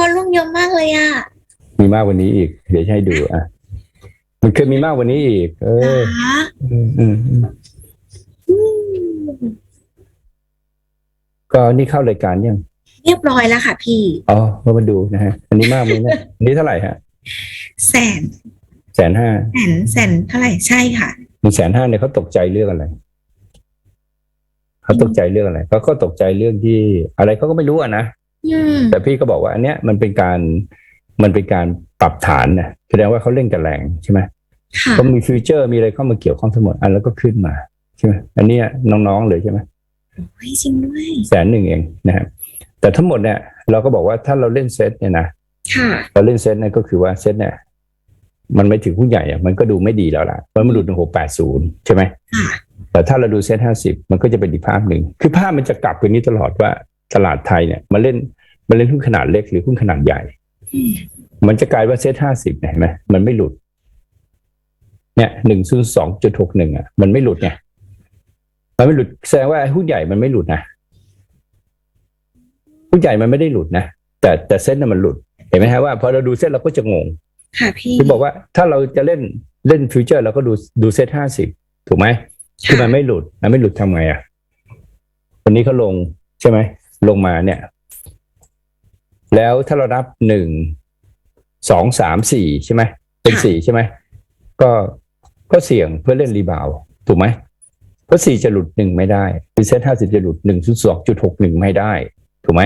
วอลลุ่มเยอะมากเลยอะ มีมากกว่านี้อีก เดี๋ยวจะให้ดูอะ มันเคยมีมากกว่านี้อีก เออนะอืมอืมอืมอืมก็นี่เข้ารายการยัง เรียบร้อยแล้วค่ะพี่ อ๋อก็มาดูนะฮะ อันนี้มากไหมเนี่ยอันนี้เท่าไหร่ฮะแสนแสนห้าแสนแสนเท่าไหร่ใช่ค่ะ หนึ่งแสนห้าเนี่ยเขาตกใจเรื่องอะไร เขาตกใจเรื่องอะไรเขาก็ตกใจเรื่องที่อะไรเขาก็ไม่รู้อะนะอืม แต่พี่ก็บอกว่าอันเนี้ยมันเป็นการมันเป็นการปรับฐานนะแสดงว่าเขาเล่นกับแรงใช่ไหมค่ะเขามีฟิวเจอร์มีอะไรเข้ามาเกี่ยวข้องทั้งหมดอันแล้วก็ขึ้นมาใช่ไหมอันเนี้ยน้องๆเลยใช่ไหมโอ้ยจริงด้วยแสนหนึ่งเองนะครับแต่ทั้งหมดเนี่ยเราก็บอกว่าถ้าเราเล่นเซตเนี่ยนะค่ะเราเล่นเซตเนี่ยก็คือว่าเซตเนี่ยมันไม่ถึงผู้ใหญ่อะมันก็ดูไม่ดีแล้วล่ะเพราะมันหลุดหนึ่งหกแปดศูนย์ใช่ไหมค่ะแต่ถ้าเราดูเซตห้าสิบมันก็จะเป็นอีกภาพหนึ่งคือภาพมันจะกลับไปนี้ตลอดว่า ตลาดไทยเนี่ยมาเล่นมาเล่นหุ้นขนาดเล็กหรือหุ้นขนาดใหญ่อืมมันจะกลายว่าเซตห้าสิบเห็นไหมมันไม่หลุด เนี่ยหนึ่งศูนย์สองจุดหกหนึ่งอะ มันไม่หลุดไงมันไม่หลุดแสดงว่าไอ้หุ้นใหญ่มันไม่หลุดนะหุ้นใหญ่มันไม่ได้หลุดนะแต่แต่เส้นน่ะมันหลุดเห็นไหมฮะว่าพอเราดูเส้นเราก็จะงงค่ะพี่คือบอกว่าถ้าเราจะเล่นเล่นฟิวเจอร์เราก็ดูดูเซตห้าสิบถูกไหมคือมันไม่หลุดมันไม่หลุดทำไงอะวันนี้เขาลงใช่ไหม ลงมาเนี่ย แล้วถ้าเรานับหนึ่งสองสามสี่ใช่ไหมเป็นสี่ใช่ไหมก็ก็เสี่ยงเพื่อเล่นรีบาวด์ถูกไหมเพราะสี่จะหลุดหนึ่งไม่ได้คือเซตห้าสิบจะหลุดหนึ่งจุดสองจุดหกหนึ่งไม่ได้ ถูกไหม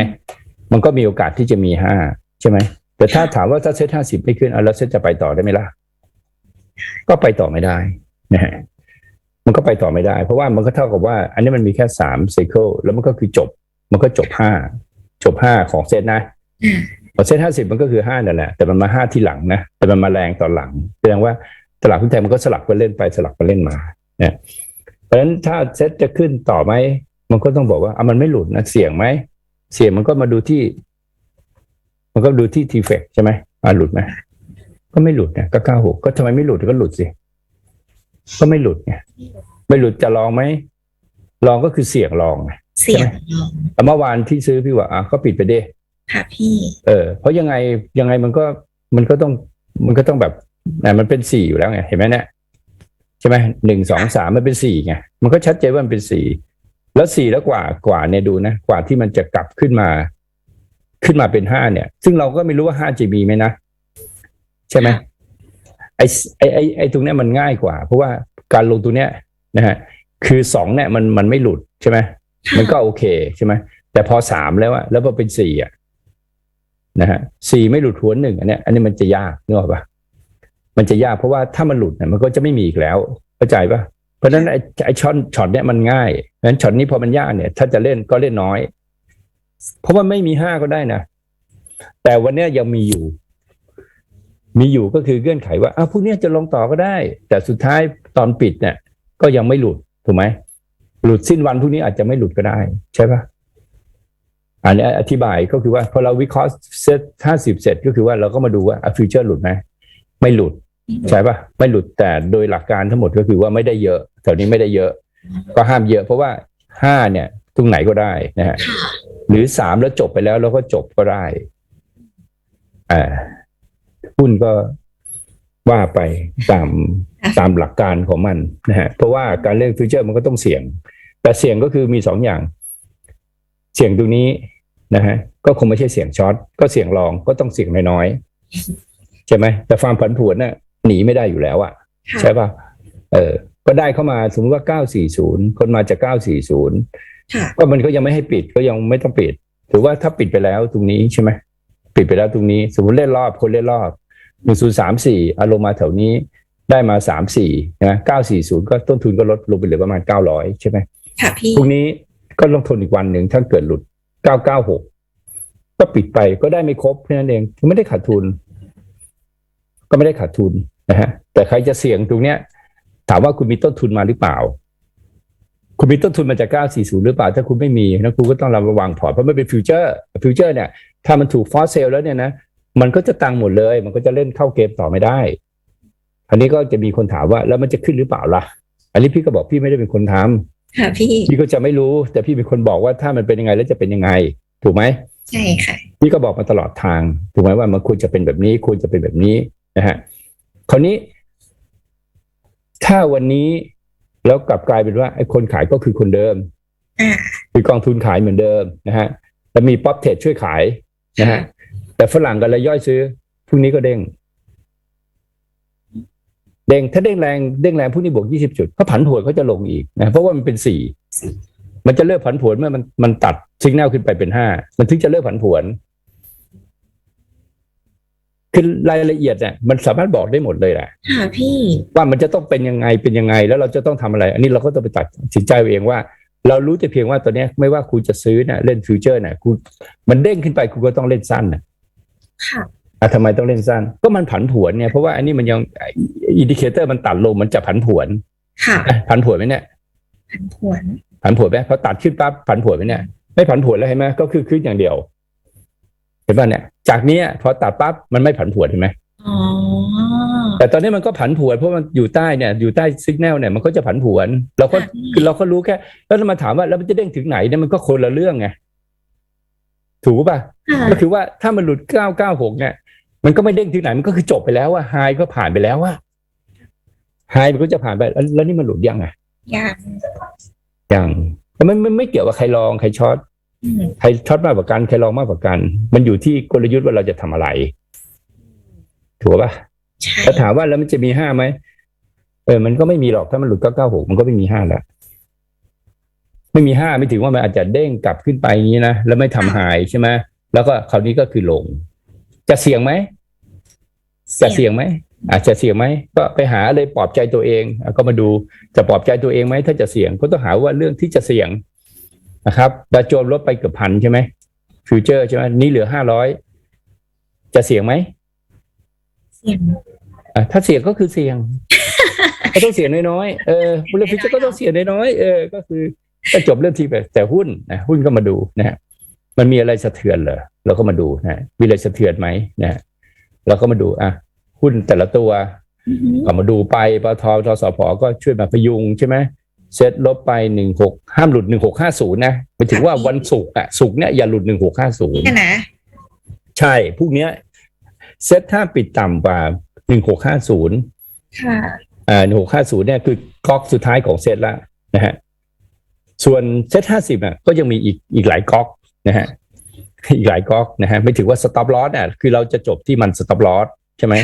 มันก็มีโอกาสที่จะมีห้าใช่ไหมแต่ถ้าถามว่าถ้าเซตห้าสิบไม่ขึ้นอะแล้วเซตจะไปต่อได้ไหมล่ะ ก็ไปต่อไม่ได้นะฮะมันก็ไปต่อไม่ได้ เพราะว่ามันก็เท่ากับว่า อันนี้มันมีแค่สามไซเคิลแล้วมันก็คือจบ มันก็จบห้าจบห้าของเซตนะอืมพอเซตห้าสิบมันก็คือห้านั่นแหละแต่มันมาห้าที่หลังนะแต่มันมาแรงตอนหลังแสดงว่าตลาดหุ้นไทยมันก็สลับไปเล่นไปสลับไปเล่นมาเนี่ยเพราะฉะนั้นถ้าเซตจะขึ้นต่อไหมมันก็ต้องบอกว่าอะมันไม่หลุดนะเสี่ยงไหมเสี่ยงมันก็มาดูที่ มันก็ดูที่ทีเฟกใช่ไหมอ่าหลุดไหมก็ไม่หลุดเนี่ยก็เก้าหกก็ทำไมไม่หลุดก็หลุดสิก็ไม่หลุดไงไม่หลุดจะลองไหมลองก็คือเสี่ยงลองไง เสียงลงแต่เมื่อวานที่ซื้อพี่ว่าอะก็ปิดไปเด้ค่ะพี่ เออ เพราะยังไงยังไงมันก็มันก็ต้องมันก็ต้องแบบอะมันเป็นสี่อยู่แล้วไงเห็นไหมเนี่ยใช่ไหมหนึ่งสองสามมันเป็นสี่ไงมันก็ชัดเจนว่ามันเป็นสี่แล้วสี่แล้วกว่ากว่าเนี่ยดูนะกว่าที่มันจะกลับขึ้นมา ขึ้นมาเป็นห้าเนี่ย ซึ่งเราก็ไม่รู้ว่าห้าจะมีไหมนะใช่ไหมไอ้ไอ้ไอ้ไอ้ตรงเนี้ยมันง่ายกว่า เพราะว่าการลงตัวเนี้ยนะฮะคือสองเนี่ยมันมันไม่หลุดใช่ไหม มันก็โอเคใช่ไหมแต่พอสามแล้วอะแล้วพอเป็นสี่อะนะฮะสี่ไม่หลุดหัวหนึ่งอันเนี้ยอันนี้มันจะยากนึกออกปะมันจะยากเพราะว่าถ้ามันหลุดเนี่ยมันก็จะไม่มีอีกแล้วเข้าใจปะเพราะฉะนั้นไอ้ไอ้ช็อตช็อตเนี้ยมันง่ายเพราะฉะนั้นช็อตนี้พอมันยากเนี่ย ถ้าจะเล่นก็เล่นน้อย เพราะว่าไม่มีห้าก็ได้นะแต่วันเนี้ยยังมีอยู่ มีอยู่ก็คือเงื่อนไขว่าอ้าวพวกเนี้ยจะลงต่อก็ได้ แต่สุดท้ายตอนปิดเนี่ย ก็ยังไม่หลุดถูกไหม หลุดสิ้นวันพรุ่งนี้อาจจะไม่หลุดก็ได้ใช่ปะอันนี้อธิบายก็คือว่าพอเราวิเคราะห์เซตห้าสิบเสร็จก็คือว่าเราก็มาดูว่าฟิวเจอร์หลุดไหมไม่หลุดใช่ปะไม่หลุดแต่โดยหลักการทั้งหมดก็คือว่าไม่ได้เยอะแถวนี้ไม่ได้เยอะ ก็ห้ามเยอะ เพราะว่าห้าเนี่ยตรงไหนก็ได้นะฮะค่ะหรือสามแล้วจบไปแล้วเราก็จบก็ได้อ่าหุ้นก็ว่าไปตามตามหลักการของมันนะฮะเพราะว่าการเล่นฟิวเจอร์มันก็ต้องเสี่ยง แต่เสี่ยงก็คือมีสองอย่าง เสี่ยงตรงนี้นะฮะก็คงไม่ใช่เสี่ยงช็อตก็เสี่ยงลองก็ต้องเสี่ยงน้อยๆใช่ไหมแต่ความผันผวนน่ะหนีไม่ได้อยู่แล้วอะค่ะใช่ป่ะเออ ก็ได้เข้ามาสมมติว่า 940 คนมาจาก 940ค่ะก็มันก็ยังไม่ให้ปิดก็ยังไม่ต้องปิด ถือว่าถ้าปิดไปแล้วตรงนี้ใช่ไหมปิดไปแล้วตรงนี้ สมมติเล่นรอบคนเล่นรอบ1034อารมณ์มาแถวนี้ได้มา 34นะ940 ก็ต้นทุนก็ลดลงไปเหลือประมาณ 900 ใช่ไหม ค่ะพี่พรุ่งนี้ก็ลงทุนอีกวันหนึ่งถ้าเกิดหลุด 996 ก็ปิดไปก็ได้ไม่ครบแค่นั้นเองไม่ได้ขาดทุน ก็ไม่ได้ขาดทุนนะฮะ แต่ใครจะเสี่ยงตรงเนี้ย ถามว่าคุณมีต้นทุนมาหรือเปล่า คุณมีต้นทุนมาจาก 940 หรือเปล่า ถ้าคุณไม่มีนะคุณก็ต้องระวังพอร์ตเพราะมันเป็นฟิวเจอร์ฟิวเจอร์เนี่ย ถ้ามันถูกฟอสเซลแล้วเนี่ยนะมันก็จะตังหมดเลย มันก็จะเล่นเข้าเกมต่อไม่ได้อันนี้ก็จะมีคนถามว่าแล้วมันจะขึ้นหรือเปล่าล่ะ อันนี้พี่ก็บอกพี่ไม่ได้เป็นคนทำ ค่ะพี่พี่ก็จะไม่รู้แต่พี่เป็นคนบอกว่าถ้ามันเป็นยังไงแล้วจะเป็นยังไง ถูกไหมใช่ค่ะพี่ก็บอกมาตลอดทาง ถูกไหมว่ามันควรจะเป็นแบบนี้ควรจะเป็นแบบนี้นะฮะคราวนี้ ถ้าวันนี้แล้วกลับกลายเป็นว่าไอ้คนขายก็คือคนเดิมอ่าคือกองทุนขายเหมือนเดิมนะฮะแล้วมีป๊อปเทรดช่วยขายนะฮะแต่ฝรั่งกับรายย่อยซื้อพรุ่งนี้ก็เด้ง เด้งถ้าเด้งแรงเด้งแรงพรุ่งนี้บวกยี่สิบจุดเขาผันผวนเขาจะลงอีกนะเพราะว่ามันเป็นสี่มันจะเลิกผันผวนเมื่อมันมันตัดซิกแนลขึ้นไปเป็นห้ามันถึงจะเลิกผันผวนคือรายละเอียดเนี่ยมันสามารถบอกได้หมดเลยแหละค่ะพี่ว่ามันจะต้องเป็นยังไงเป็นยังไง แล้วเราจะต้องทำอะไร อันนี้เราก็ต้องไปตัดสินใจเอาเองว่า เรารู้แต่เพียงว่าตัวเนี้ยไม่ว่าคุณจะซื้อนะเล่นฟิวเจอร์นะคุณมันเด้งขึ้นไปคุณก็ต้องเล่นสั้นนะค่ะ อะทำไมต้องเล่นสั้น ก็มันผันผวนเนี่ยเพราะว่าอันนี้มันยังอินดิเคเตอร์มันตัดลงมันจะผันผวนค่ะอะ ผันผวนไหมเนี่ยผันผวน ผันผวนไหมพอตัดขึ้นปั๊บผันผวนไหมเนี่ยไม่ผันผวนแล้วเห็นไหมก็คือขึ้นอย่างเดียว เห็นป่ะเนี่ย จากเนี้ยพอตัดปั๊บมันไม่ผันผวนเห็นไหมอ๋อแต่ตอนนี้มันก็ผันผวนเพราะมันอยู่ใต้เนี่ย อยู่ใต้สัญญาณเนี่ยมันก็จะผันผวน เราก็ค่ะพี่คือเราก็รู้แค่ แล้วเรามาถามว่าแล้วมันจะเด้งถึงไหนเนี่ยมันก็คนละเรื่องไงถูกป่ะค่ะก็คือว่าถ้ามันหลุดเก้าเก้าหกเนี่ย มันก็ไม่เด้งถึงไหนมันก็คือจบไปแล้วว่าไฮก็ผ่านไปแล้วว่าไฮมันก็จะผ่านไป แล้วแล้วนี่มันหลุดยังไงยากยังแต่มันมันไม่เกี่ยวกับใครลองใครช็อตอืมใครช็อตมากกว่ากันใครลองมากกว่ากัน มันอยู่ที่กลยุทธ์ว่าเราจะทำอะไร ถูกป่ะใช่แล้วถามว่าแล้วมันจะมีห้าไหมเออ มันก็ไม่มีหรอกถ้ามันหลุดเก้าเก้าหกมันก็ไม่มีห้าแล้วไม่มีห้าไม่ถึงว่ามันอาจจะเด้งกลับขึ้นไปอย่างนี้นะแล้วไม่ทำหายใช่ไหมแล้วก็คราวนี้ก็คือลง จะเสี่ยงไหม จะเสี่ยงไหมอาจจะเสี่ยงไหมก็ไปหาเลยปลอบใจตัวเองอะก็มาดูจะปลอบใจตัวเองไหมถ้าจะเสี่ยงก็ต้องหาว่าเรื่องที่จะเสี่ยงนะครับดาวโจนส์ลดไปเกือบพันใช่ไหมฟิวเจอร์ใช่ไหมนี่เหลือห้าร้อยจะเสี่ยงไหมเสี่ยงอะถ้าเสี่ยงก็คือเสี่ยงก็ต้องเสี่ยงน้อยๆเออเรื่องฟิวเจอร์ก็ต้องเสี่ยงน้อยๆเออก็คือก็จบเรื่องทีไปแต่หุ้นนะหุ้นก็มาดูนะฮะมันมีอะไรสะเทือนเหรอเราก็มาดูนะมีอะไรสะเทือนไหมนะฮะเราก็มาดูอะ หุ้นแต่ละตัวอือหือก็มาดูไปปตททสพก็ช่วยมาพยุงใช่ไหมเซ็ตลบไปหนึ่งหกห้ามหลุดหนึ่งหกห้าศูนย์นะหมายถึงว่าวันศุกร์อะศุกร์เนี่ยอย่าหลุดหนึ่งหกห้าศูนย์เนี่ยนะใช่พวกเนี้ยเซ็ตถ้าปิดต่ำกว่าหนึ่งหกห้าศูนย์ค่ะอ่าหนึ่งหกห้าศูนย์เนี่ยคือก๊อกสุดท้ายของเซตละนะฮะส่วนเซตห้าสิบอะก็ยังมีอีกอีกหลายก๊อกนะฮะอีกหลายก๊อกนะฮะไม่ถือว่าสต็อปลอสอะคือเราจะจบที่มันสต็อปลอสใช่ไหม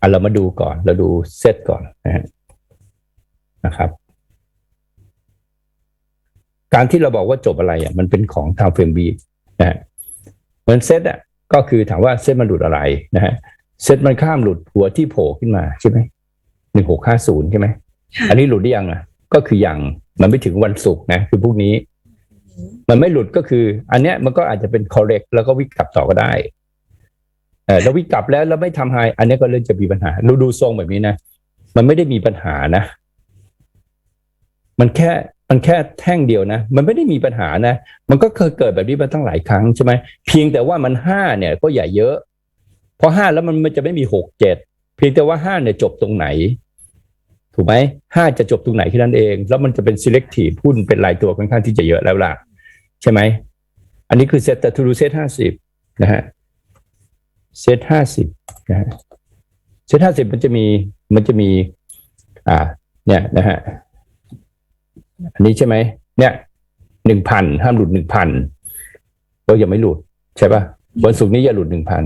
อะเรามาดูก่อน เราดูเซตก่อนนะฮะนะครับ การที่เราบอกว่าจบอะไรอะมันเป็นของทางเฟรมบีนะฮะเหมือนเซตอะก็คือถามว่าเซตมันหลุดอะไรนะฮะเซตมันข้ามหลุดหัวที่โผล่ขึ้นมาใช่ไหมหนึ่งหกห้าศูนย์ใช่ไหมค่ะอันนี้หลุดได้ยังอะ ก็คือยังมันไม่ถึงวันศุกร์นะคือพวกนี้ มันไม่หลุดก็คือ อันเนี้ยมันก็อาจจะเป็น correct แล้วก็วิกกลับต่อก็ได้ เออแล้ววิกกลับแล้วแล้วไม่ทำไฮอันนี้ก็เริ่มจะมีปัญหาดูดูทรงแบบนี้นะมันไม่ได้มีปัญหานะ มันแค่มันแค่แท่งเดียวนะ มันไม่ได้มีปัญหานะ มันก็เคยเกิดแบบนี้มาตั้งหลายครั้งใช่ไหมเพียงแต่ว่ามันห้าเนี่ย ก็อย่าเยอะ เพราะห้าแล้วมันมันจะไม่มีหกเจ็ดเพียงแต่ว่าห้าเนี่ยจบตรงไหน ถูกไหมห้าจะจบตรงไหนแค่นั้นเอง แล้วมันจะเป็น selective หุ้นเป็นรายตัวค่อนข้างที่จะเยอะแล้วล่ะ ใช่ไหม อันนี้คือเซตแต่ทูรูเซตห้าสิบนะฮะ เซตห้าสิบนะฮะเซตห้าสิบมันจะมีมันจะมี อ่า เนี่ยนะฮะอันนี้ใช่ไหมเนี่ยหนึ่งพันห้ามหลุดหนึ่งพันก็ยังไม่หลุด ใช่ปะวันศุกร์นี้อย่าหลุดหนึ่งพัน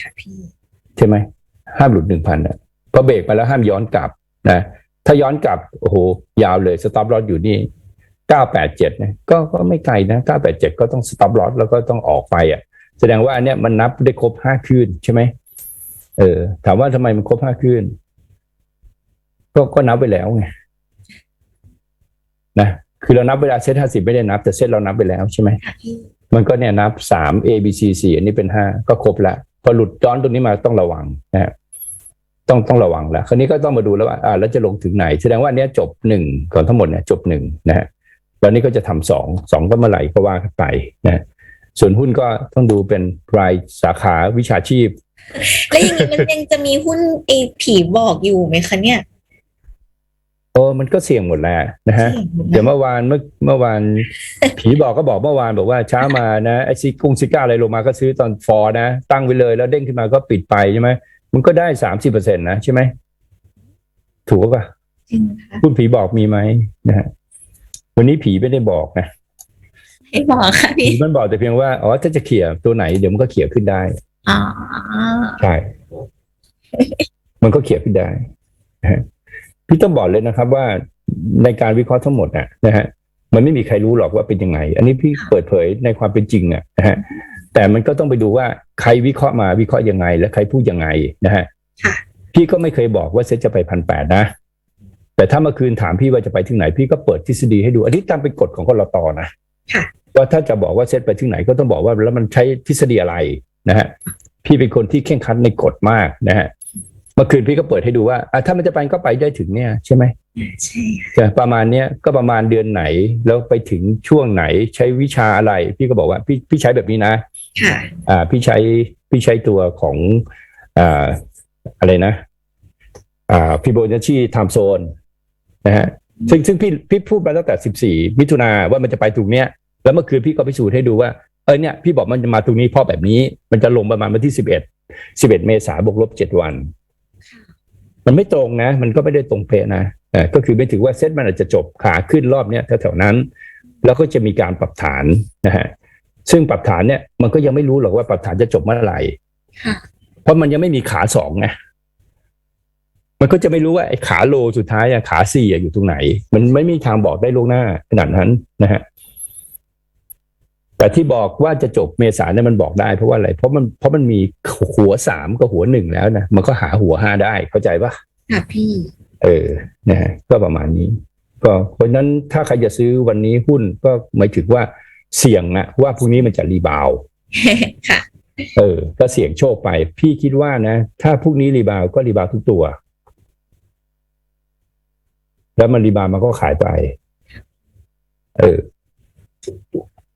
ค่ะพี่ใช่ไหมห้ามหลุดหนึ่งพันอะพอเบรกมาแล้วห้ามย้อนกลับนะถ้าย้อนกลับโอ้โหยาวเลยสต็อปลอสอยู่นี่เก้าแปดเจ็ดนะก็ก็ไม่ไกลนะเก้าแปดเจ็ดก็ต้องสต็อปลอสแล้วก็ต้องออกไปอะ แสดงว่าอันเนี้ยมันนับได้ครบห้าคืนใช่ไหมเออ ถามว่าทำไมมันครบห้าคืนก็ก็นับไปแล้วไงนะคือเรานับเวลาเซตห้าสิบไม่ได้นับ แต่เซตเรานับไปแล้วใช่ไหมมันก็เนี่ยนับสาม A B C สี่อันนี้เป็นห้าก็ครบแล้วพอหลุดย้อนตรงนี้มาต้องระวังนะต้องต้องระวังแล้วคราวนี้ก็ต้องมาดูแล้วว่าอ่าแล้วจะลงถึงไหน แสดงว่าอันเนี้ยจบหนึ่งก่อนทั้งหมดเนี่ยจบหนึ่งนะฮะแล้วนี่ก็จะทำสองสองก็เมื่อไหร่ก็ว่ากันไปนะ ส่วนหุ้นก็ต้องดูเป็นรายสาขาวิชาชีพ แล้วอย่างนี้มันยังจะมีหุ้นไอผีบอกอยู่ไหมคะเนี่ยโอ้มันก็เสี่ยงหมดแหละนะฮะเสี่ยงหมดเดี๋ยวนะเมื่อวานเมื่อเมื่อวานผีบอกก็บอกเมื่อวานบอกว่าเช้ามานะไอซิกุ้งซิก้าอะไรลงมาก็ซื้อตอนฟอร์นะ ตั้งไว้เลยแล้วเด้งขึ้นมาก็ปิดไปใช่ไหมมันก็ได้สามสิบเปอร์เซ็นต์นะใช่ไหมถูกป่ะจริงค่ะคุณผีบอกมีไหมนะฮะวันนี้ผีไม่ได้บอกนะ ให้บอกค่ะผีพี่มันบอกแต่เพียงว่าอ๋อถ้าจะเขี่ยตัวไหนเดี๋ยวมันก็เขี่ยขึ้นได้อ๋อใช่มันก็เขี่ยขึ้นได้นะฮะพี่ต้องบอกเลยนะครับว่าในการวิเคราะห์ทั้งหมดนะนะฮะมันไม่มีใครรู้หรอกว่าเป็นยังไง อันนี้พี่เปิดเผยในความเป็นจริงอะนะฮะแต่มันก็ต้องไปดูว่าใครวิเคราะห์มาวิเคราะห์ยังไง และใครพูดยังไงนะฮะค่ะพี่ก็ไม่เคยบอกว่าเซ็ตจะไปพันแปดนะ แต่ถ้าเมื่อคืนถามพี่ว่าจะไปที่ไหน พี่ก็เปิดทฤษฎีให้ดู อันนี้ตามเป็นกฎของกรตนะค่ะ ว่าถ้าจะบอกว่าเซ็ตไปที่ไหนก็ต้องบอกว่าแล้วมันใช้ทฤษฎีอะไรนะฮะพี่เป็นคนที่เข่งครัดในกฎมากนะฮะเมื่อคืนพี่ก็เปิดให้ดูว่าอะถ้ามันจะไปก็ไปได้ถึงเนี่ยใช่ไหมใช่ค่ะจะประมาณเนี้ยก็ประมาณเดือนไหน แล้วไปถึงช่วงไหนใช้วิชาอะไร พี่ก็บอกว่าพี่พี่ใช้แบบนี้นะค่ะอ่า พี่ใช้พี่ใช้ตัวของอ่าอะไรนะ อ่าฟิโบนัชชีไทม์โซนนะฮะซึ่งซึ่งพี่พี่พูดมาตั้งแต่สิบสี่มิถุนาว่ามันจะไปตรงเนี้ย แล้วเมื่อคืนพี่ก็พิสูจน์ให้ดูว่าเออเนี่ยพี่บอกมันจะมาตรงนี้เพราะแบบนี้ มันจะลงประมาณวันที่สิบเอ็ดสิบเอ็ดเมษาบวกลบเจ็ดวันมันไม่ตรงนะ มันก็ไม่ได้ตรงเป๊ะนะเอ่อก็คือไม่ถือว่าเซตมันอาจจะจบขาขึ้นรอบเนี้ยแถวๆนั้น แล้วก็จะมีการปรับฐานนะฮะซึ่งปรับฐานเนี่ยมันก็ยังไม่รู้หรอกว่าปรับฐานจะจบเมื่อไหร่ค่ะเพราะมันยังไม่มีขาสองไงมันก็จะไม่รู้ว่าไอ้ขาโลสุดท้ายอะขาสี่อะอยู่ตรงไหน มันไม่มีทางบอกได้ล่วงหน้าขนาดนั้นนะฮะ แต่ที่บอกว่าจะจบเมษาเนี่ยมันบอกได้เพราะว่าอะไร เพราะมันเพราะมันมีหัวสามกับหัวหนึ่งแล้วนะมันก็หาหัวห้าได้เข้าใจปะค่ะพี่ เออนะฮะก็ประมาณนี้ ก็เพราะฉะนั้นถ้าใครจะซื้อวันนี้หุ้นก็หมายถึงว่าเสี่ยงนะว่าพรุ่งนี้มันจะรีบาวด์ค่ะ เออ ก็เสี่ยงโชคไป พี่คิดว่านะ ถ้าพรุ่งนี้รีบาวด์ก็รีบาวด์ทุกตัว แล้วมันรีบาวด์มันก็ขายไป เออ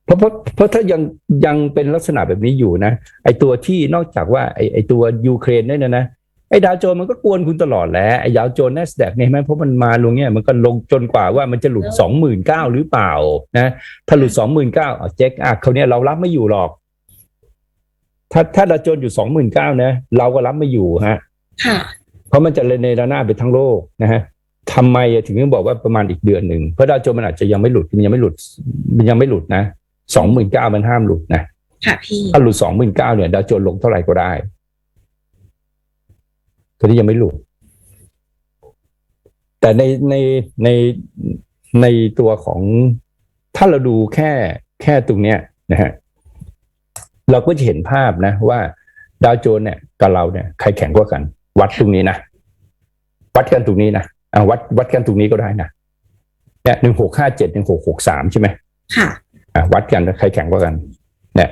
เพราะเพราะเพราะถ้ายังยังเป็นลักษณะแบบนี้อยู่นะไอตัวที่นอกจากว่าไอไอตัวยูเครนเนี่ยนะไอ้ดาวโจนส์มันก็กวนคุณตลอดแหล้วไอ้ดาวโจนส์ NASDAQ เนี่ยเห็นไหมเพราะมันมาลงเนี่ยมันก็ลงจนกว่าว่ามันจะหลุดสองหมื่นเก้าหรือเปล่านะถ้าหลุดสองหมื่นเก้าเจ๊กอะเขาวเนี่ยเรารับไม่อยู่หรอก ถ้าถ้าดาวโจนส์อยู่สองหมื่นเก้านะเราก็รับไม่อยู่ฮะค่ะเพราะมันจะเลยในระนาบไปทั้งโลกนะฮะทำไมถึงต้องบอกว่าประมาณอีกเดือนหนึ่งเพราะดาวโจนส์มันอาจจะยังไม่หลุดมันยังไม่หลุด มันยังไม่หลุดนะ สองหมื่นเก้ามันห้ามหลุดนะค่ะพี่ถ้าหลุดสองหมื่นเก้าเนี่ยดาวโจนส์ลงเท่าไหร่ก็ได้ตัวนี้ยังไม่หลุด แต่ในในในในตัวของถ้าเราดูแค่แค่ตรงเนี้ยนะฮะเราก็จะเห็นภาพนะ ว่าดาวโจนส์เนี่ยกับเราเนี่ยใครแข็งกว่ากัน วัดตรงนี้นะวัดกันตรงนี้นะอะวัดวัดกันตรงนี้ก็ได้นะเนี่ยหนึ่งหกห้าเจ็ดหนึ่งหกหกสามใช่ไหมค่ะอะ วัดกันใครแข็งกว่ากันเนี่ย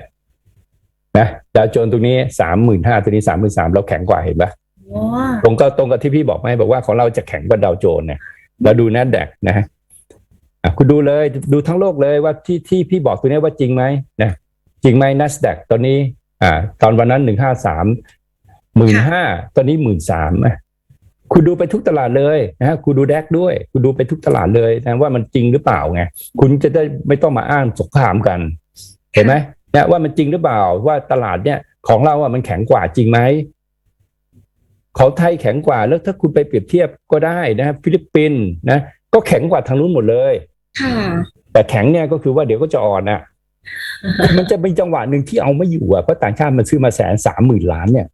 นะดาวโจนส์ตรงนี้สามหมื่นห้าตัวนี้สามหมื่นสามเราแข็งกว่าเห็นปะว้าตรงก็ตรงกับที่พี่บอกไหมบอกว่าของเราจะแข็งกว่าดาวโจนส์เนี่ยเราดู n น s แดกนะฮะอะคุณดูเลยดูทั้งโลกเลยว่าที่ที่พี่บอกตัวนี้ว่าจริงไหมนะจริงไหม n น s แดกตอนนี้ อ่า ตอนวันนั้นหนึ่งห้าสามหมื่นห้าตอนนี้หมื่นสาม คุณดูไปทุกตลาดเลยนะฮะคุณดูแดกด้วย คุณดูไปทุกตลาดเลยนะว่ามันจริงหรือเปล่าไงคุณจะได้ไม่ต้องมาอ้างสงครามกัน เห็นไหมเนี่ยว่ามันจริงหรือเปล่าว่าตลาดเนี่ย ของเราอะมันแข็งกว่าจริงไหมของไทยแข็งกว่าแล้วถ้าคุณไปเปรียบเทียบก็ได้นะฟิลิปปินส์นะ ก็แข็งกว่าทางนู้นหมดเลยค่ะแต่แข็งเนี่ยก็คือว่าเดี๋ยวก็จะอ่อนอะมันจะเป็นจังหวะหนึ่งที่เอาไม่อยู่อะเพราะต่างชาติมันซื้อมาแสนสามหมื่นล้านเนี่ย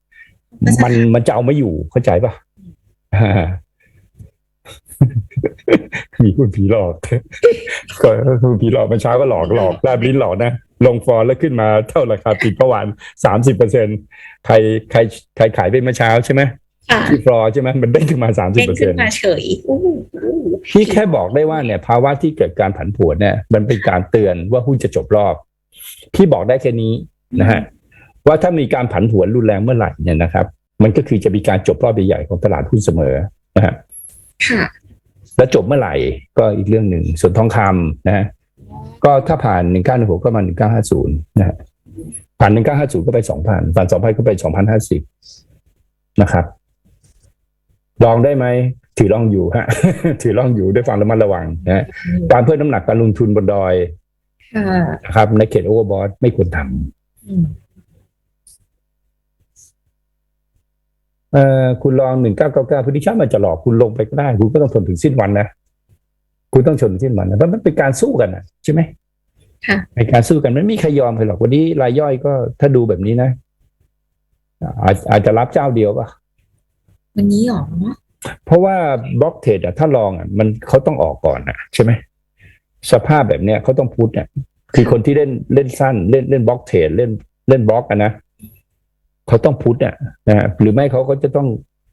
มันมันจะเอาไม่อยู่เข้าใจปะ มีคุณผีหลอกก็คุณผีหลอกเมื่อเช้าก็หลอกหลอกแลบลิ้นหลอกนะ ลงฟอนแล้วขึ้นมาเท่าราคาปิดเมื่อวานสามสิบเปอร์เซ็นใครใครใครขายไปเมื่อเช้าใช่ไหมค่ะที่ฟลอร์ใช่ไหมมันได้ขึ้นมาสามสิบเด้งเปอร์ขึ้เซ็นนมาเฉยอู้หูพี่แค่บอกได้ว่าเนี่ยภาวะที่เกิดการผันผวนเนี่ย มันเป็นการเตือนว่าหุ้นจะจบรอบ พี่บอกได้แค่นี้นะฮะว่าถ้ามีการผันผวนรุนแรงเมื่อไหร่เนี่ยนะครับ มันก็คือจะมีการจบรอบใหญ่ๆของตลาดหุ้นเสมอนะฮะค่ะแล้วจบเมื่อไหร่ก็อีกเรื่องหนึ่งส่วนทองคำนะฮะก็ถ้าผ่านหนึ่งเก้าหนึ่งหกก็มาหนึ่งเก้าห้าศูนย์นะฮะผ่านหนึ่งเก้าห้าศูนย์ก็ไปสองพันผ่านสองพันก็ไปสองพันห้าสิบนะครับ ลองได้ไหมถือร่องอยู่ฮะ ถือร่องอยู่ด้วยความระมัดระวังนะฮะการเพิ่มน้ำหนักการลงทุนบนดอยค่ะนะครับในเขตโอเวอร์บอทไม่ควรทำ อืม เอ่อ คุณลองหนึ่งเก้าเก้าเก้าพฤติชาติมันจะหลอกคุณลงไปก็ได้ คุณก็ต้องทนถึงสิ้นวันนะคุณต้องชนถึงสิ้นวันนะเพราะมันเป็นการสู้กันนะใช่ไหมค่ะเป็นการสู้กันไม่มีใครยอมใครหรอกวันนี้รายย่อยก็ถ้าดูแบบนี้นะอาจอาจจะรับเจ้าเดียวป่ะวันนี้หรอเพราะว่าบล็อกเทรดอะถ้าลองอะมันเขาต้องออกก่อนอะใช่ไหมสภาพแบบเนี้ยเขาต้องพุทเนี่ยคือคนที่เล่นเล่นสั้น เล่นเล่นบล็อกเทรดเล่นเล่นบล็อกอะนะ เขาต้องพุทเนี่ยนะฮะหรือไม่เขาก็จะต้อง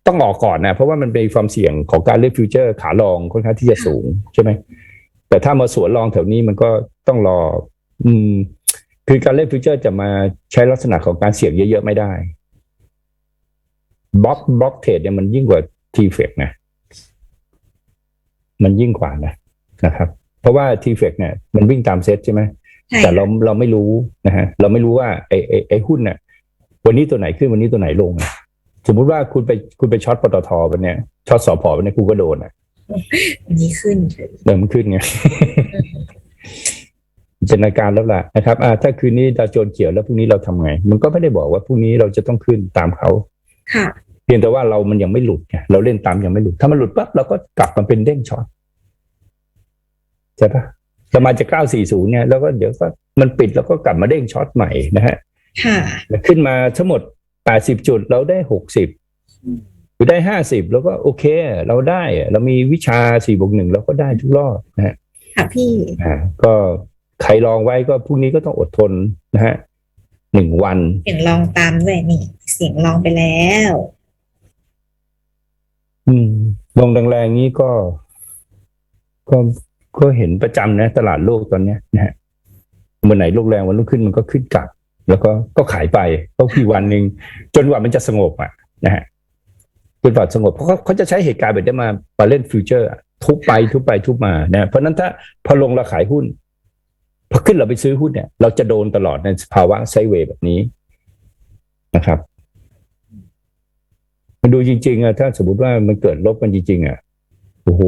ต้องออกก่อนนะเพราะว่ามันเป็นความเสี่ยงของการเล่นฟิวเจอร์ขาลองค่อนข้างที่จะสูงใช่ไหมแต่ถ้ามาสวนลองแถวนี้มันก็ต้องรอ อืม คือการเล่นฟิวเจอร์จะมาใช้ลักษณะของการเสี่ยงเยอะๆไม่ได้บล็อกบล็อกเทรดเนี่ยมันยิ่งกว่าทีเฟกนะมันยิ่งกว่านะนะครับ เพราะว่าทีเฟกเนี่ย มันวิ่งตามเซตใช่ไหมใช่แต่เราเราไม่รู้นะฮะ เราไม่รู้ว่าไอ้ไอ้ไอ้หุ้นเนี่ย วันนี้ตัวไหนขึ้นวันนี้ตัวไหนลงอะสมมุติว่าคุณไปคุณไปช็อตปตทวันเนี้ยช็อตสพวันเนี้ยคุณก็โดนอะวันนี้ขึ้นเดิมนขึ้นไงเป็นอาการแล้วล่ะนะครับอ่าถ้าคืนนี้ดาวโจนส์เขียวแล้วพรุ่งนี้เราทำไง มันก็ไม่ได้บอกว่าพรุ่งนี้เราจะต้องขึ้นตามเขาค่ะเพียงแต่ว่าเรามันยังไม่หลุดไงเราเล่นตามยังไม่หลุด ถ้ามันหลุดปั๊บเราก็กลับมาเป็นเด้งช็อตใช่ปะเรามาจาก940เนี่ยแล้วก็เดี๋ยวก็มันปิดแล้วก็กลับมาเด้งช็อตใหม่นะฮะ ค่ะขึ้นมาทั้งหมด 80 จุดเราได้ 60หรือได้ 50 แล้วก็โอเค เราได้อะเรามีวิชา4บวกหนึ่งเราก็ได้ทุกรอบนะฮะค่ะพี่อ่าก็ใครลองไว้ก็พรุ่งนี้ก็ต้องอดทนนะฮะหนึ่งวัน เสียงลองตามด้วยนี่ เสียงลองไปแล้ว อืมลงแรงๆนี้ก็ ก็ก็เห็นประจำนะ ตลาดโลกตอนเนี้ยนะฮะวันไหนโลกแรงวันรุ่งขึ้นมันก็ขึ้นกลับ แล้วก็ก็ขายไปก็คือวันหนึ่งจนกว่ามันจะสงบอะนะฮะจนกว่าสงบเพราะเขาเขาจะใช้เหตุการณ์แบบนี้มามาเล่นฟิวเจอร์ ทุบไปทุบไปทุบมานะเพราะนั้นถ้าพอลงเราขายหุ้นพอขึ้นเราไปซื้อหุ้นเนี่ย เราจะโดนตลอดในภาวะไซเวย์แบบนี้นะครับมาดูจริงๆอะถ้าสมมติว่ามันเกิดลบกันจริงๆอะโอ้โห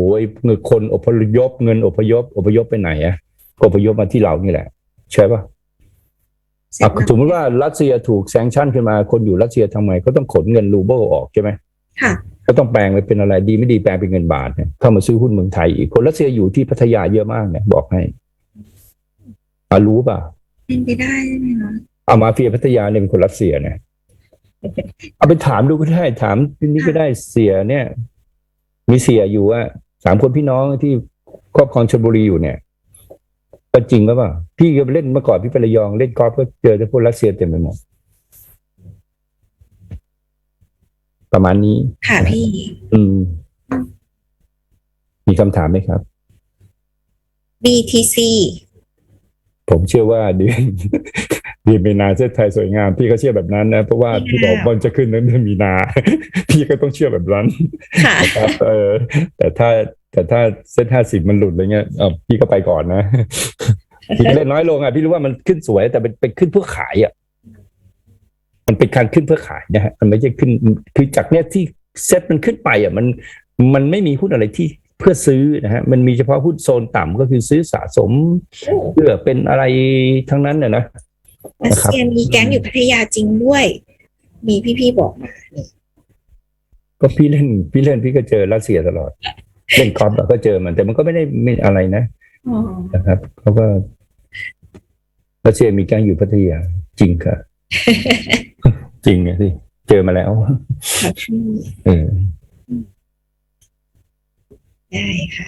เงินคนอพยพเงินอพยพอพยพไปไหนอะก็อพยพมาที่เรานี่แหละ ใช่ปะ่ะ สมมติว่ารัสเซียถูกแซงชั่นขึ้นมาคนอยู่รัสเซียทำไมก็ต้องขนเงินรูเบิลออกใช่ไหมค่ะก็ต้องแปลงไปเป็นอะไรดีไม่ดีแปลงเป็นเงินบาทเนี่ยเข้ามาซื้อหุ้นเมืองไทยอีกคนรัสเซียอยู่ที่พัทยาเยอะมากเนี่ยบอกให้อารู้ป่ะเป็นไปได้ใช่ไหมคะเอามาเฟียพัทยาเนี่ยเป็นคนรัสเซียเนี่ยเอาไปถามดูก็ได้ถามนี่ก็ได้เสียเนี่ย มีเสียอยู่ว่าสามคนพี่น้องที่ครอบครองชลบุรีอยู่เนี่ย ก็จริงหรือเปล่าพี่ก็ไปเล่นเมื่อก่อนพี่ไประยองเล่นกอล์ฟก็เจอแต่พวกรัสเซียเต็มไปหมดประมาณนี้ ค่ะพี่ อืม มีคำถามไหมครับ BTC ผมเชื่อว่าเดือน เดือนมีนาเส้นไทยสวยงามพี่ก็เชื่อแบบนั้นนะเพราะว่าพี่บอกบอลจะขึ้นนั้นเดือนมีนา พี่ก็ต้องเชื่อแบบนั้นค่ะครับเออแต่ถ้าแต่ถ้าเส้นห้าสิบมันหลุดอะไรเงี้ยเออพี่ก็ไปก่อนนะพี่ก็เล่นน้อยลงอะพี่รู้ว่ามันขึ้นสวยแต่เป็นเป็นขึ้นเพื่อขายอะมันเป็นการขึ้นเพื่อขายนะฮะมันไม่ใช่ขึ้นคือจากเนี้ยที่เซ็ตมันขึ้นไปอะมันมันไม่มีหุ้นอะไรที่เพื่อซื้อนะฮะมันมีเฉพาะหุ้นโซนต่ำก็คือซื้อสะสมเพื่อเป็นอะไรทั้งนั้นน่ะนะ รัสเซียมีแก๊งอยู่พัทยาจริงด้วย มีพี่ๆบอกมานี่ก็พี่เล่นพี่เล่นพี่ก็เจอรัสเซียตลอด เล่นกอล์ฟแล้วก็เจอมัน แต่มันก็ไม่ได้ไม่อะไรนะอ๋อนะครับเขาก็รัสเซียมีแก๊งอยู่พัทยาจริงค่ะ จริงไงสิเจอมาแล้วค่ะพี่เออได้ค่ะ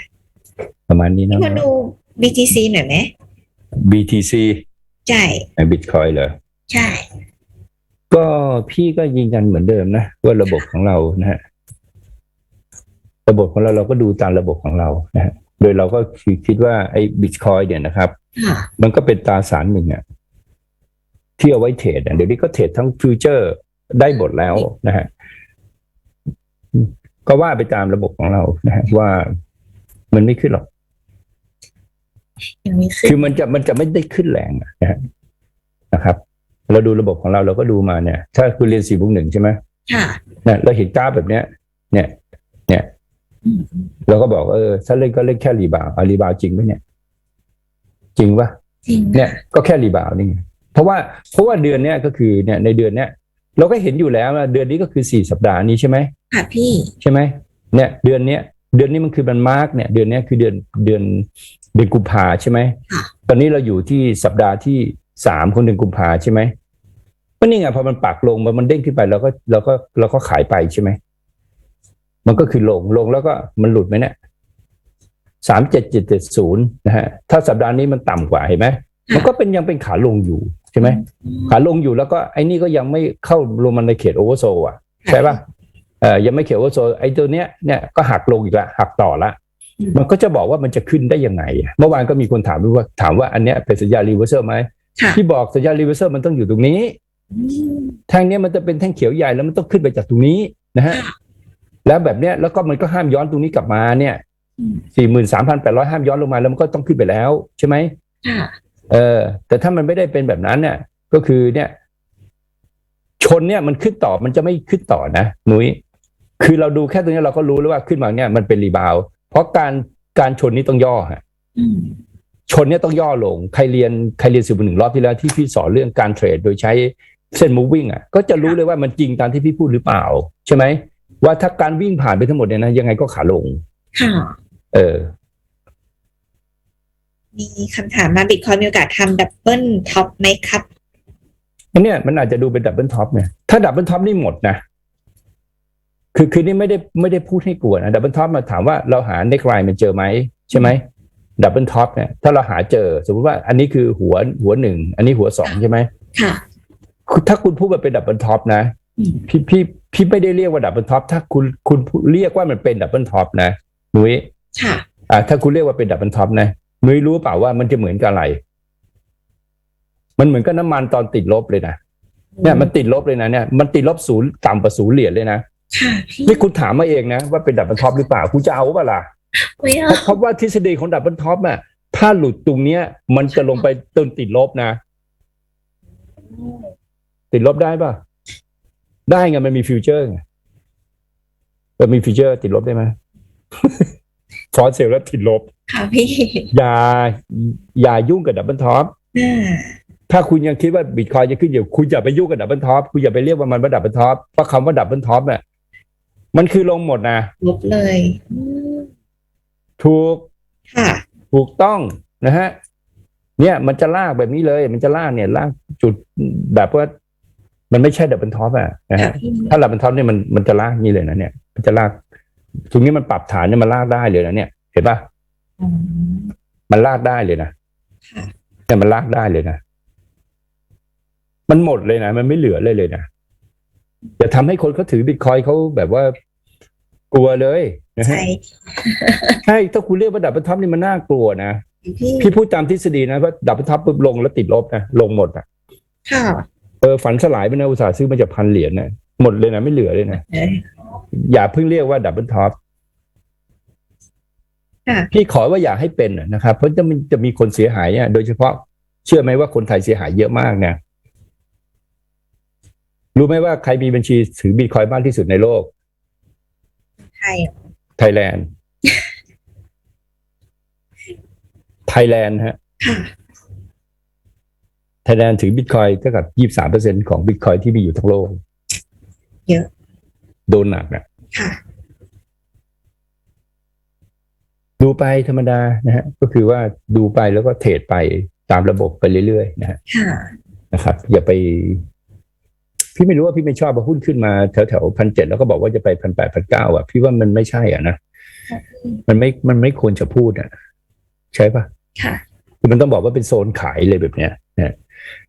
ประมาณนี้นะมาดู BTC หน่อยไหม BTC ใช่บิตคอยเหรอใช่ ก็พี่ก็ยืนยันเหมือนเดิมนะว่าระบบของเรานะฮะระบบของเราเราก็ดูตามระบบของเรานะฮะโดยเราก็คือคิดว่าไอ้บิตคอยเนี่ยนะครับค่ะมันก็เป็นตราสารหนึ่งอะที่เอาไว้เทรดอะเดี๋ยวนี้ก็เทรดทั้งฟิวเจอร์ได้หมดแล้วนะฮะก็ว่าไปตามระบบของเรานะฮะว่ามันไม่ขึ้นหรอก ยังไม่ขึ้คืนอมันจะมันจะไม่ได้ขึ้นแรงอะนะฮะนะครับ เราดูระบบของเราเราก็ดูมาเนี่ย ถ้าคุณเรียนสี่บวกหนึ่งใช่ไหมค่ะนะเราเห็นกราฟแบบเนี้ย เนี่ย เนี่ยอืมเราก็บอกเออถ้าเล่นก็เล่นแค่รีบาวด์เอารีบาวด์จริงไหมเนี่ย จริงปะจริงเนี่ย ก็แค่รีบาวด์นี่ไงเพราะว่าเพราะว่าเดือนเนี้ยก็คือเนี่ยในเดือนเนี้ยเราก็เห็นอยู่แล้วนะเดือนนี้ก็คือสี่สัปดาห์นี้ใช่ไหมค่ะพี่ใช่ไหมเนี่ย เดือนเนี้ย เดือนนี้มันคือมันมาร์กเนี่ยเดือนเนี้ยคือเดือนเดือนเดือนกุมภาใช่ไหมตอนนี้เราอยู่ที่สัปดาห์ที่สามของเดือนกุมภาใช่ไหมก็นี่ไงพอมันปักลงมันมันเด้งขึ้นไปเราก็เราก็เราก็ขายไปใช่ไหมมันก็คือลงลงแล้วก็มันหลุดไหมเนี่ยสามเจ็ดเจ็ดเจ็ดศูนย์นะฮะถ้าสัปดาห์นี้มันต่ำกว่าเห็นไหมมันก็เป็นยังเป็นขาลงอยู่ใช่ไหมขาลงอยู่แล้วก็ไอ้นี่ก็ยังไม่เข้าลงมันในเขตโอเวอร์โซอะใช่ป่ะ เออยังไม่เขตโอเวอร์โซไอ้ตัวเนี้ยเนี่ยก็หักลงอีกละหักต่อละอืมมันก็จะบอกว่ามันจะขึ้นได้ยังไงอะเมื่อวานก็มีคนถามด้วยว่าถามว่าอันเนี้ยเป็นสัญญาณรีเวอร์เซอร์ไหมค่ะที่บอกสัญญาณรีเวอร์เซอร์มันต้องอยู่ตรงนี้อืมแท่งเนี้ยมันจะเป็นแท่งเขียวใหญ่แล้วมันต้องขึ้นไปจากตรงนี้นะฮะค่ะแล้วแบบเนี้ยแล้วก็มันก็ห้ามย้อนตรงนี้กลับมาเนี่ยอืมสี่หมื่นสามพันแปดร้อยห้ามย้อนลงมาแล้วมันก็ต้องขึ้นไปแล้วใช่ไหมค่ะเออ แต่ถ้ามันไม่ได้เป็นแบบนั้นเนี่ยก็คือเนี่ย ชนเนี่ยมันขึ้นต่อมันจะไม่ขึ้นต่อนะนุ้ย คือเราดูแค่ตรงนี้เราก็รู้แล้วว่าขึ้นมาเนี่ยมันเป็นรีบาวด์เพราะการการชนนี้ต้องย่อฮะอืมชนเนี่ยต้องย่อลง ใครเรียนใครเรียนสิบหนึ่งรอบที่แล้วที่พี่สอนเรื่องการเทรดโดยใช้เส้น moving อะ ก็จะรู้เลยว่ามันจริงตามที่พี่พูดหรือเปล่า ใช่ไหมว่าถ้าการวิ่งผ่านไปทั้งหมดเนี่ยนะยังไงก็ขาลง ค่ะ เออ มีคำถามมาบิตคอยมีโอกาสทำดับเบิลท็อปไหมครับอันเนี้ยมันอาจจะดูเป็นดับเบิลท็อปเนี่ยถ้าดับเบิลท็อปนี่หมดนะ คือคือนี่ไม่ได้ไม่ได้พูดให้กลัวนะดับเบิลท็อปมาถามว่าเราหาเนกไลน์มันเจอไหมใช่ไหมดับเบิลท็อปเนี่ยถ้าเราหาเจอ สมมติว่าอันนี้คือหัวหัวหนึ่งอันนี้หัวสองใช่ไหมค่ะคือถ้าคุณพูดว่าเป็นดับเบิลท็อปนะอืมพี่พี่พี่ไม่ได้เรียกว่าดับเบิลท็อปถ้าคุณคุณเรียกว่ามันเป็นดับเบิลท็อปนะนุ้ยค่ะอ่าถ้าคุณเรียกว่าเป็นดับเบิลท็อปนะนุ้ยรู้เปล่าว่ามันจะเหมือนกับอะไร มันเหมือนกับน้ำมันตอนติดลบเลยนะเนี่ยมันติดลบเลยนะเนี่ยมันติดลบศูนย์ต่ำกว่าศูนย์เหรียญเลยนะ ค่ะพี่นี่คุณถามมาเองนะว่าเป็นดับเบิลท็อปหรือเปล่าคุณจะเอาเปล่าล่ะไม่เพเอาราะเพราะว่าทฤษฎีของดับเบิลท็อปอะถ้าหลุดตรงเนี้ย มันจะลงไปจนติดลบนะ ติดลบได้ป่ะ ได้ไงมันมีฟิวเจอร์ไงมันมีฟิวเจอร์ ติดลบได้ไหมฟอสเซลแล้วติดลบ ค่ะพี่ อย่า อย่ายุ่งกับดับเบิลท็อปอ่าถ้าคุณยังคิดว่าบิตคอยจะขึ้นอยู่ คุณอย่าไปยุ่งกับดับเบิลท็อป คุณอย่าไปเรียกว่ามันว่าดับเบิลท็อป เพราะคำว่าดับเบิลท็อปเนี่ย มันคือลงหมดนะลบเลยอืมถูกค่ะ ถูกต้องนะฮะเนี่ยมันจะลากแบบนี้เลย มันจะลากเนี่ยลากจุดแบบว่า มันไม่ใช่ดับเบิลท็อปอะนะค่ะฮะพี่ถ้าดับเบิลท็อปเนี่ยมันมันจะลากนี่เลยนะเนี่ย มันจะลากตรงนี้มันปรับฐานเนี่ยมันลากได้เลยนะเนี่ย เห็นปะอืมมันลากได้เลยนะค่ะ เนี่ยมันลากได้เลยนะ มันหมดเลยนะ มันไม่เหลือเลยเลยนะ อย่าทำให้คนเขาถือบิตคอยเขาแบบว่ากลัวเลยนะฮะใช่ใช่ถ้าคุณเรียกว่าดับเบิลท็อปนี่มันน่ากลัวนะพี่พี่พูดตามทฤษฎีนะว่าดับเบิลท็อปปุ๊บลงแล้วติดลบนะลงหมดอะค่ะเออฝันสลายไปนะอุตสาห์ซื้อมาจากพันเหรียญนะหมดเลยนะไม่เหลือเลยนะเอออย่าเพิ่งเรียกว่าดับเบิลท็อปค่ะพี่ขอว่าอย่าให้เป็นน่ะนะครับ เพราะจะมันจะมีคนเสียหายเนี่ยโดยเฉพาะเชื่อไหมว่าคนไทยเสียหายเยอะมากนะ รู้ไหมว่าใครมีบัญชีถือบิตคอยน์มากที่สุดในโลก ไทยไทยแลนด์ ไทยแลนด์ฮะค่ะไทยแลนด์ถือบิตคอยเท่ากับยี่สามเปอร์เซ็นของบิตคอยที่มีอยู่ทั้งโลก เยอะ โดนหนักนะค่ะดูไปธรรมดานะฮะก็คือว่าดูไปแล้วก็เทรดไปตามระบบไปเรื่อยๆนะฮะค่ะนะครับ อย่าไป พี่ไม่รู้ว่าพี่ไม่ชอบพอหุ้นขึ้นมาแถวแถวพันเจ็ดแล้วก็บอกว่าจะไปพันแปดพันเก้าอะ พี่ว่ามันไม่ใช่อะนะมันไม่มันไม่ควรจะพูดอะ ใช่ปะค่ะคือมันต้องบอกว่าเป็นโซนขายเลยแบบเนี้ยนะ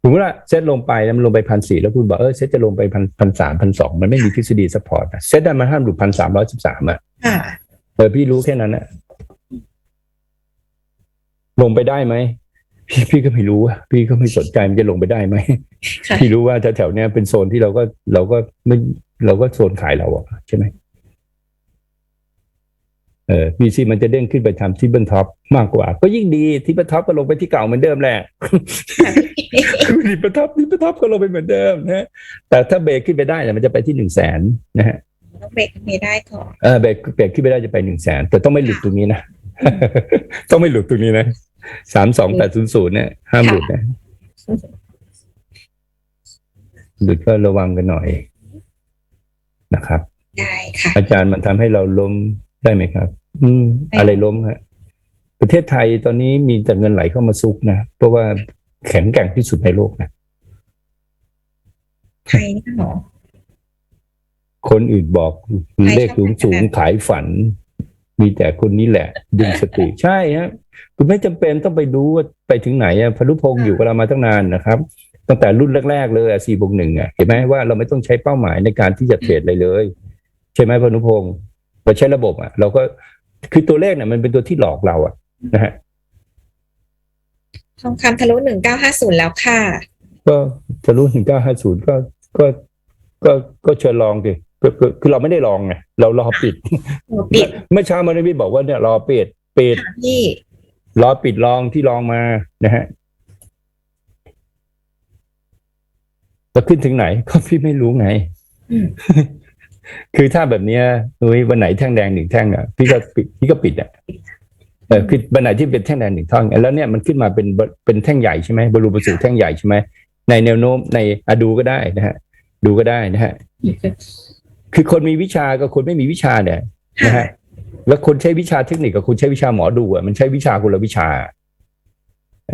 สมมติว่าเซ็ตลงไปแล้วมันลงไปพันสี่แล้วคุณบอกเออเซ็ตจะลงไปพันพันสามพันสองมันไม่มีทฤษฎีซัพพอร์ตอะเซ็ตได้มันห้ามหลุดพันสามร้อยสิบสามอะค่ะเออพี่รู้แค่นั้นอะลงไปได้ไหม พี่พี่ก็ไม่รู้อะพี่ก็ไม่สนใจมันจะลงไปได้ไหมค่ะพี่รู้ว่าแถวๆเนี้ยเป็นโซนที่เราก็เราก็ไม่เราก็โซนขายเราอะใช่ไหมเออบีซีมันจะเด้งขึ้นไปทำที่เบิลท็อปมากกว่า ก็ยิ่งดีที่เบิลท็อปก็ลงไปที่เก่าเหมือนเดิมแหละค่ะพี่คือที่เบิลท็อปที่เบิลท็อปก็ลงไปเหมือนเดิมนะฮะแต่ถ้าเบรกขึ้นไปได้เนี่ยมันจะไปที่หนึ่งแสนนะฮะต้องเบรกไม่ได้ก่อนเออเบรกเบรกขึ้นไม่ได้จะไปหนึ่งแสนแต่ต้องไม่หลุดตรงนี้นะต้องไม่หลุดตรงนี้นะ สามสองแปดศูนย์ศูนย์เนี่ยห้ามหลุดนะหลุดก็ระวังกันหน่อยนะครับ ได้ค่ะ อาจารย์มันทำให้เราล้มได้ไหมครับ อืมไม่อะไรล้มฮะประเทศไทยตอนนี้มีแต่เงินไหลเข้ามาซุกนะ เพราะว่าแข็งแกร่งที่สุดในโลกนะไทยนี่ค่ะหมอคนอื่นบอกใครเลขชอบสูงสูงแบบนั้นขายฝัน มีแต่คนนี้แหละ ดึงสติใช่ฮะคุณไม่จำเป็นต้องไปดูว่าไปถึงไหนอะพนุพงศ์อยู่กับเรามาตั้งนานนะครับ ตั้งแต่รุ่นแรก ๆ เลยสี่บวกหนึ่งอะเห็นไหมว่าเราไม่ต้องใช้เป้าหมายในการที่จะเทรดอะไรเลย ใช่ไหมพนุพงศ์เราใช้ระบบอะเราก็คือตัวเลขเนี่ยมันเป็นตัวที่หลอกเราอะนะฮะทองคำทะลุหนึ่งเก้าห้าศูนย์แล้วค่ะ ก็ทะลุถึงเก้าห้าศูนย์ก็ก็ก็ก็เชิญลองดิ คือคือคือเราไม่ได้ลองไงเรารอปิดโอ้ปิดเมื่อเช้ามันพี่บอกว่าเนี่ยรอปิดปิดค่ะพี่รอปิดลองที่ลองมานะฮะจะขึ้นถึงไหนก็พี่ไม่รู้ไงอืมคือถ้าแบบเนี้ยนุ้ยวันไหนแท่งแดงหนึ่งแท่งอะพี่ก็ปิดพี่ก็ปิดอะเออคือวันไหนที่เป็นแท่งแดงหนึ่งแท่งแล้วเนี่ยมันขึ้นมาเป็นบเป็นแท่งใหญ่ใช่ไหมบรรลุประสูแท่งใหญ่ใช่ไหมในแนวโน้มในอะดูก็ได้นะฮะ ดูก็ได้นะฮะ คือคนมีวิชากับคนไม่มีวิชาเนี่ยนะค่ะฮะแล้วคนใช้วิชาเทคนิคกับคนใช้วิชาหมอดูอะมันใช้วิชาคนละวิชา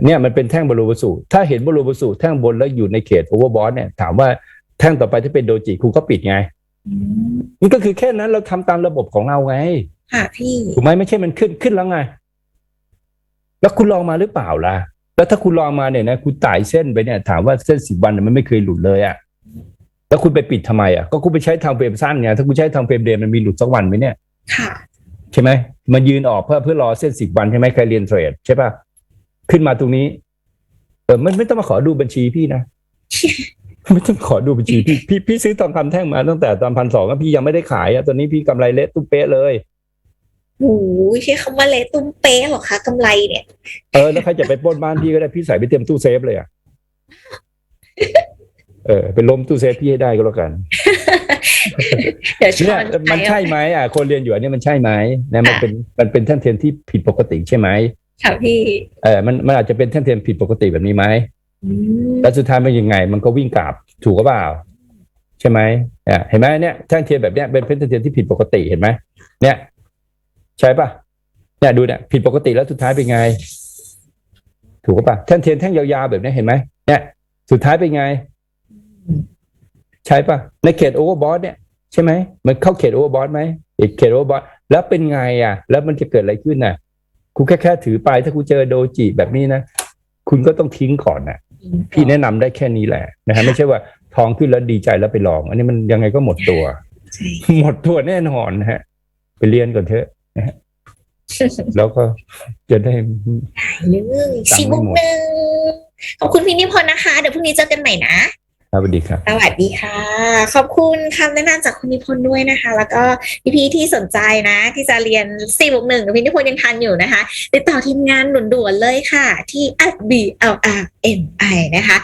เนี่ยมันเป็นแท่งบรรลุประสูถ้าเห็นบรรลุประสูแท่งบนแล้วอยู่ในเขตโอเวอร์บอสเนี่ยถามว่าแท่งต่อไปที่เป็นโดจิคุณก็ปิดไงอืมนี่ก็คือแค่นั้นเราทำตามระบบของเราไงค่ะพี่ถูกไหมไม่ใช่มันขึ้นขึ้นแล้วไง แล้วคุณลองมาหรือเปล่าล่ะ แล้วถ้าคุณลองมาเนี่ยนะคุณต่ายเส้นไปเนี่ย ถามว่าเส้นสิบวันเนี่ยมันไม่เคยหลุดเลยอะ่ะ แล้วคุณไปปิดทำไมอะ่ะก็คุณไปใช้ทางเฟรมสั้นไงถ้าคุณใช้ทางเฟรมเดย์มันมีหลุดสักวันไหมเนี่ยค่ะใช่ไหมมันยืนออกเพื่อเพื่อรอเส้นสิบวันใช่ไหมใครเรียนเทรดใช่ปะขึ้นมาตรงนี้เออไม่ไม่ต้องมาขอดูบัญชีพี่นะไม่ต้องขอดูบัญชีพี่พี่พี่ซื้อทองคำแท่งมาตั้งแต่ตอนพันสองพี่ยังไม่ได้ขายอะตอนนี้พี่กำไรเละตุ้มเป๊ะเลยโอ้ยใช้คำว่าเละตุ้มเป๊ะเหรอคะกำไรเนี่ย เออแล้วใครจะไปปล้นบ้านพี่ก็ได้พี่ใส่ไปเตรียมตู้เซฟเลยอะ เออไปล้มตู้เซฟพี่ให้ได้ก็แล้วกันเดี๋ยวชเนี่ยอนมันใช่ไหมอะคนเรียนอยู่อันนี้มันใช่ไหมนะมันเป็นมันเป็นแท่นเทียนที่ผิดปกติใช่ไหมค่ะพี่เออมันมันอาจจะเป็นแท่นเทียนผิดปกติแบบนี้ไหมอืมแล้วสุดท้ายมันยังไง มันก็วิ่งกลับถูกหรือเปล่า ใช่ไหมเนี่ยเห็นไหมเนี่ยแท่งเทียนแบบเนี้ยเป็นแท่งเทียนที่ผิดปกติเห็นไหมเนี่ย ใช่ปะเนี่ยดูเนี่ยผิดปกติแล้วสุดท้ายเป็นไง ถูกหรือเปล่าแท่งเทียนแท่งยาวๆแบบเนี้ยเห็นไหมเนี่ย สุดท้ายเป็นไง ใช่ปะในเขตโอเวอร์บอสเนี่ยใช่ไหมมันเข้าเขตโอเวอร์บอสไหมเขตโอเวอร์บอสแล้วเป็นไงอะ แล้วมันจะเกิดอะไรขึ้นน่ะคุณแค่แค่ถือไปถ้าคุณเจอโดจิแบบนี้นะคุณก็ต้องทิ้งก่อนน่ะพี่แนะนำได้แค่นี้แหละนะฮะไม่ใช่ว่าทองขึ้นแล้วดีใจแล้วไปลอง อันนี้มันยังไงก็หมดตัวใช่หมดตัวแน่นอนนะฮะ ไปเรียนก่อนเถอะนะฮะแล้วก็จะได้เลยสี่บุกหนึ่งขอบคุณพี่นิพนธ์นะคะ เดี๋ยวพรุ่งนี้เจอกันใหม่นะ สวัสดีครับ สวัสดีค่ะ ขอบคุณคำแนะนำจากคุณนิพนธ์ด้วยนะคะ แล้วก็พี่ๆที่สนใจนะ ที่จะเรียน4บวกหนึ่งพี่นิพนธ์ยังทันอยู่นะคะ ติดต่อทีมงานด่วนๆเลยค่ะ ที่ b l r m i นะคะ